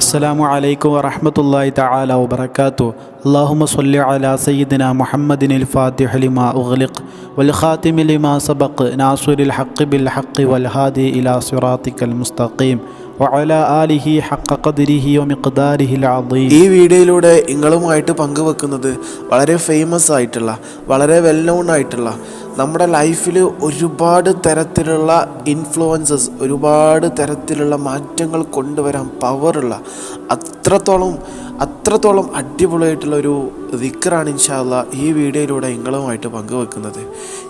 അസ്സാമു അലൈക്കും വറഹമത്തല്ലാഹി തആല വബർക്കാത്തു അള്ളാഹുമ സല്ലി അലാ സയ്യിദിന മുഹമ്മദിൻ അൽ ഫാത്തിഹ ലിമാ ഉഗ്ലിഖ് വൽ ഖാതിമി ലിമാ സബഖ് നാസുരിൽ ഹഖ് ബിൽ ഹഖ് വൽ ഹാദി ഇലാ സിറാത്തിക്കൽ മുസ്തഖീം വഅല ആലിഹി ഹഖ ഖദ്രിഹി വമിഖ്ദാരിഹി അലീം ഈ വീഡിയോയിലൂടെ നിങ്ങളുമായിട്ട് പങ്കുവെക്കുന്നത് വളരെ ഫേമസ് ആയിട്ടുള്ള വളരെ വെൽ നോൺ ആയിട്ടുള്ള നമ്മുടെ ലൈഫിൽ ഒരുപാട് തരത്തിലുള്ള ഇൻഫ്ലുവൻസസ് ഒരുപാട് തരത്തിലുള്ള മാറ്റങ്ങൾ കൊണ്ടുവരാൻ പവറുള്ള അത്രത്തോളം അത്രത്തോളം അടിപൊളിയായിട്ടുള്ള ഒരു ദിക്കറാണ് ഇൻഷാല്ല ഈ വീഡിയോയിലൂടെ നിങ്ങളുമായിട്ട് പങ്കുവെക്കുന്നത്.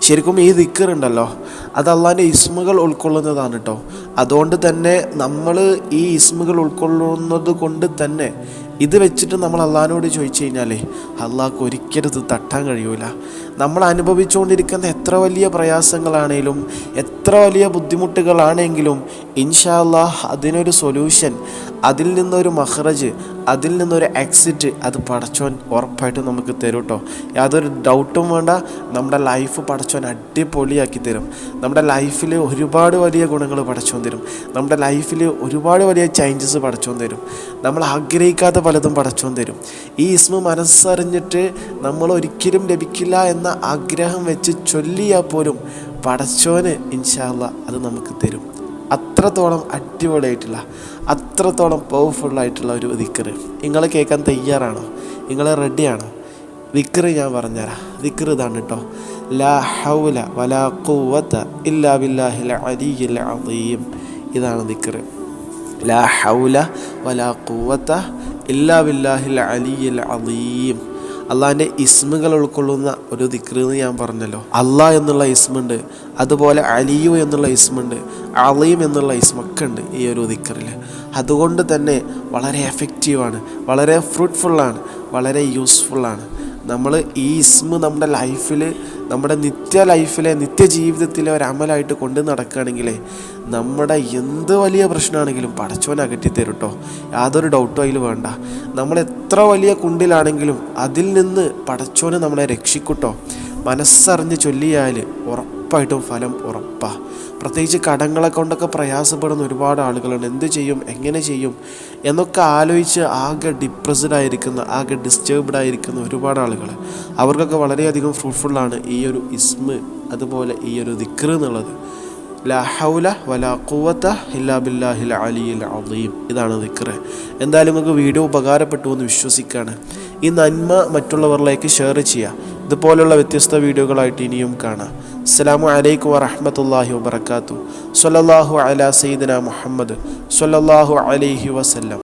ശരിക്കും ഈ ദിക്കർ ഉണ്ടല്ലോ അത് അള്ളാന്റെ ഇസ്മുകൾ ഉൾക്കൊള്ളുന്നതാണ് കേട്ടോ അതുകൊണ്ട് തന്നെ നമ്മൾ ഈ ഇസ്മുകൾ ഉൾക്കൊള്ളുന്നത് കൊണ്ട് തന്നെ ഇത് വെച്ചിട്ട് നമ്മൾ അള്ളഹാനോട് ചോദിച്ചു കഴിഞ്ഞാലേ അള്ളാഹ്ക്ക് ഒരിക്കലും ഇത് തട്ടാൻ കഴിയൂല. നമ്മൾ അനുഭവിച്ചുകൊണ്ടിരിക്കുന്ന എത്ര വലിയ പ്രയാസങ്ങളാണേലും എത്ര വലിയ ബുദ്ധിമുട്ടുകളാണെങ്കിലും ഇൻഷാ അള്ളാഹ് അതിനൊരു സൊല്യൂഷൻ അതിൽ നിന്നൊരു മഹ്റജ് അതിൽ നിന്നൊരു എക്സിറ്റ് അത് പടച്ചോൻ ഉറപ്പായിട്ടും നമുക്ക് തരും കേട്ടോ യാതൊരു ഡൗട്ടും വേണ്ട. നമ്മുടെ ലൈഫ് പടച്ചോൻ അടിപൊളിയാക്കി തരും. നമ്മുടെ ലൈഫിൽ ഒരുപാട് വലിയ ഗുണങ്ങൾ പടച്ചോൻ തരും. നമ്മുടെ ലൈഫിൽ ഒരുപാട് വലിയ ചേഞ്ചസ് പടച്ചോൻ തരും. നമ്മൾ ആഗ്രഹിക്കാത്ത പലതും പടച്ചോൻ തരും. ഈ ഇസ്മ മനസ്സറിഞ്ഞിട്ട് നമ്മൾ ഒരിക്കലും ലഭിക്കില്ല എന്ന ആഗ്രഹം വെച്ച് ചൊല്ലിയാൽ പോലും പടച്ചോന് ഇൻഷാല്ല അത് നമുക്ക് തരും. അത്രത്തോളം അടിപൊളിയായിട്ടുള്ള അത്രത്തോളം പവർഫുള്ളായിട്ടുള്ള ഒരു ദിക്കറ് നിങ്ങൾ കേൾക്കാൻ തയ്യാറാണോ? നിങ്ങൾ റെഡിയാണോ ദിക്കറ് ഞാൻ പറഞ്ഞുതരാം. ദിക്കറ് ഇതാണ് കേട്ടോ. ലാ ഹൗല വലാ ഖുവത ഇല്ലാ ബില്ലാഹിൽ അലിയിൽ ഇതാണ് ദിക്കറ് ലാ ഹൗല വലാ ഖുവത ഇല്ലാ ബില്ലാഹിൽ അലിയിൽ അദീം. അള്ളാഹിന്റെ ഇസ്മുകൾ ഉൾക്കൊള്ളുന്ന ഒരു ദിക്രെന്ന് ഞാൻ പറഞ്ഞല്ലോ. അള്ളാഹ് എന്നുള്ള ഇസ്മുണ്ട് അതുപോലെ അലിയു എന്നുള്ള ഇസ്മുണ്ട് അലീം എന്നുള്ള ഇസ്മൊക്കെ ഉണ്ട് ഈ ഒരു ദിക്റിൽ. അതുകൊണ്ട് തന്നെ വളരെ എഫക്റ്റീവാണ് വളരെ ഫ്രൂട്ട്ഫുള്ളാണ് വളരെ യൂസ്ഫുള്ളാണ് നമ്മൾ ഈ ഇസ്മ നമ്മുടെ ലൈഫിൽ നമ്മുടെ നിത്യ ലൈഫിലെ നിത്യ ജീവിതത്തിലെ ഒരു അമലായിട്ട് കൊണ്ട് നടക്കുകയാണെങ്കിലേ നമ്മുടെ എന്ത് വലിയ പ്രശ്നമാണെങ്കിലും പടച്ചോൻ അകറ്റിത്തരും കേട്ടോ യാതൊരു ഡൗട്ടും അതിൽ വേണ്ട. നമ്മൾ എത്ര വലിയ കുണ്ടിലാണെങ്കിലും അതിൽ നിന്ന് പടച്ചോന് നമ്മളെ രക്ഷിക്കൂട്ടോ മനസ്സറിഞ്ഞ് ചൊല്ലിയാൽ ഉറപ്പായിട്ടും ഫലം ഉറപ്പാണ് പ്രത്യേകിച്ച് കടങ്ങളെ കൊണ്ടൊക്കെ പ്രയാസപ്പെടുന്ന ഒരുപാട് ആളുകളുണ്ട്. എന്ത് ചെയ്യും? എങ്ങനെ ചെയ്യും? എന്നൊക്കെ ആലോചിച്ച് ആകെ ഡിപ്രസ്ഡ് ആയിരിക്കുന്ന ആകെ ഡിസ്റ്റർബ്ഡ് ആയിരിക്കുന്ന ഒരുപാട് ആളുകൾ അവർക്കൊക്കെ വളരെയധികം ഫ്രൂട്ട്ഫുള്ളാണ് ഈ ഒരു ഇസ്മ് അതുപോലെ ഈ ഒരു ദിക്ർ എന്നുള്ളത്. ലാ ഹൗല വലാ ഖുവത ഇല്ലാ ബില്ലാഹിൽ അലിയിൽ അലീം ഇതാണ് ദിക്ർ എന്തായാലും നിങ്ങൾക്ക് വീഡിയോ ഉപകാരപ്പെട്ടു എന്ന് വിശ്വസിക്കുകയാണ്. ഈ നന്മ മറ്റുള്ളവരിലേക്ക് ഷെയർ ചെയ്യുക. ഇതുപോലുള്ള വ്യത്യസ്ത വീഡിയോകളായിട്ട് ഇനിയും കാണാം. അസ്സലാമു അലൈക്കും വറഹ്മത്തുള്ളാഹി വബർക്കാത്തു സ്വല്ലല്ലാഹു അല സയ്യിദിന മുഹമ്മദ്. സ്വല്ലല്ലാഹു അലൈഹി വസല്ലം.